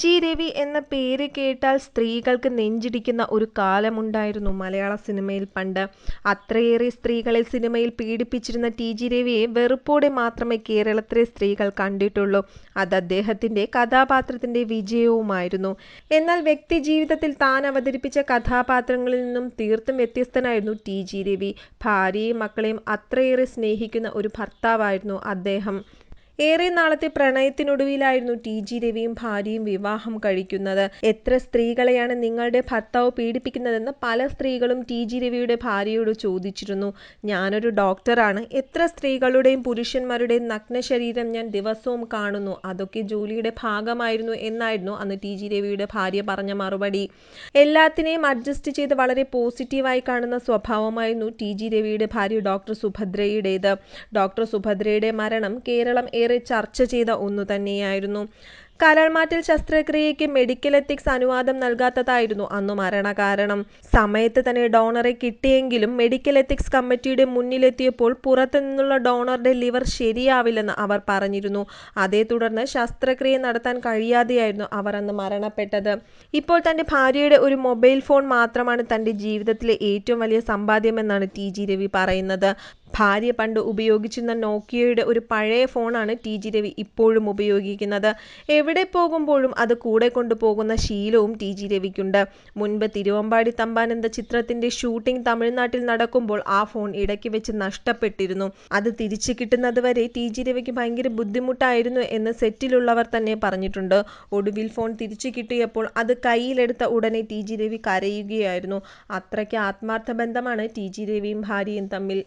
G Ravi എന്ന പേര് കേട്ടാൽ സ്ത്രീകൾക്ക് നെഞ്ചിടിക്കുന്ന ഒരു കാലമുണ്ടായിരുന്നു മലയാള സിനിമയിൽ പണ്ട്. അത്രയേറെ സ്ത്രീകളെ സിനിമയിൽ പീഡിപ്പിച്ചിരുന്ന ടി ജി രവിയെ വെറുപ്പോടെ മാത്രമേ കേരളത്തിലെ സ്ത്രീകൾ കണ്ടിട്ടുള്ളൂ. അത് അദ്ദേഹത്തിന്റെ കഥാപാത്രത്തിന്റെ വിജയവുമായിരുന്നു. എന്നാൽ വ്യക്തി ജീവിതത്തിൽ താൻ അവതരിപ്പിച്ച കഥാപാത്രങ്ങളിൽ നിന്നും തീർത്തും വ്യത്യസ്തനായിരുന്നു ടി ജി രവി. ഭാര്യയും മക്കളെയും അത്രയേറെ സ്നേഹിക്കുന്ന ഒരു ഭർത്താവായിരുന്നു അദ്ദേഹം. ഏറെ നാളത്തെ പ്രണയത്തിനൊടുവിലായിരുന്നു ടി ജി രവിയും ഭാര്യയും വിവാഹം കഴിക്കുന്നത്. എത്ര സ്ത്രീകളെയാണ് നിങ്ങളുടെ ഭർത്താവ് പീഡിപ്പിക്കുന്നതെന്ന് പല സ്ത്രീകളും ടി ജി രവിയുടെ ഭാര്യയോട് ചോദിച്ചിരുന്നു. "ഞാനൊരു ഡോക്ടറാണ്. എത്ര സ്ത്രീകളുടെയും പുരുഷന്മാരുടെയും നഗ്ന ശരീരം ഞാൻ ദിവസവും കാണുന്നു. അതൊക്കെ ജോലിയുടെ ഭാഗമായിരുന്നു എന്നായിരുന്നു അന്ന് ടി ജി രവിയുടെ ഭാര്യ പറഞ്ഞ മറുപടി. എല്ലാത്തിനെയും അഡ്ജസ്റ്റ് ചെയ്ത് വളരെ പോസിറ്റീവായി കാണുന്ന സ്വഭാവമായിരുന്നു ടി ജി രവിയുടെ ഭാര്യ ഡോക്ടർ സുഭദ്രയുടേത്. ഡോക്ടർ സുഭദ്രയുടെ മരണം കേരളം ഏറെ ചർച്ച ചെയ്ത ഒന്നുതന്നെയായിരുന്നു. കരൾമാറ്റൽ ശസ്ത്രക്രിയയ്ക്ക് മെഡിക്കൽ എത്തിക്സ് അനുവാദം നൽകാത്തതായിരുന്നു അന്നു മരണകാരണം. സമയത്ത് തന്നെ ഡോണറെ കിട്ടിയെങ്കിലും മെഡിക്കൽ എത്തിക്സ് കമ്മിറ്റിയുടെ മുന്നിലെത്തിയപ്പോൾ പുറത്തു നിന്നുള്ള ഡോണറുടെ ലിവർ ശരിയാവില്ലെന്ന് അവർ പറഞ്ഞിരുന്നു. അതേ തുടർന്ന് ശസ്ത്രക്രിയ നടത്താൻ കഴിയാതെയായിരുന്നു അവർ അന്ന് മരണപ്പെട്ടത്. ഇപ്പോൾ തന്റെ ഭാര്യയുടെ ഒരു മൊബൈൽ ഫോൺ മാത്രമാണ് തന്റെ ജീവിതത്തിലെ ഏറ്റവും വലിയ സമ്പാദ്യമെന്നാണ് ടി ജി രവി പറയുന്നത്. ഭാര്യ പണ്ട് ഉപയോഗിച്ചിരുന്ന നോക്കിയയുടെ ഒരു പഴയ ഫോണാണ് ടി ജി രവി ഇപ്പോഴും ഉപയോഗിക്കുന്നത്. എവിടെ പോകുമ്പോഴും അത് കൂടെ കൊണ്ടുപോകുന്ന ശീലവും ടി ജി രവിക്കുണ്ട്. മുൻപ് തിരുവമ്പാടി തമ്പാൻ എന്ന ചിത്രത്തിന്റെ ഷൂട്ടിംഗ് തമിഴ്നാട്ടിൽ നടക്കുമ്പോൾ ആ ഫോൺ ഇടയ്ക്ക് വെച്ച് നഷ്ടപ്പെട്ടിരുന്നു. അത് തിരിച്ചു കിട്ടുന്നത് വരെ ടി ജി രവിക്ക് ഭയങ്കര ബുദ്ധിമുട്ടായിരുന്നു എന്ന് സെറ്റിലുള്ളവർ തന്നെ പറഞ്ഞിട്ടുണ്ട്. ഒടുവിൽ ഫോൺ തിരിച്ചു കിട്ടിയപ്പോൾ അത് കയ്യിലെടുത്ത ഉടനെ ടി ജി രവി കരയുകയായിരുന്നു. അത്രയ്ക്ക് ആത്മാർത്ഥ ബന്ധമാണ് ടി ജി രവിയും ഭാര്യയും തമ്മിൽ.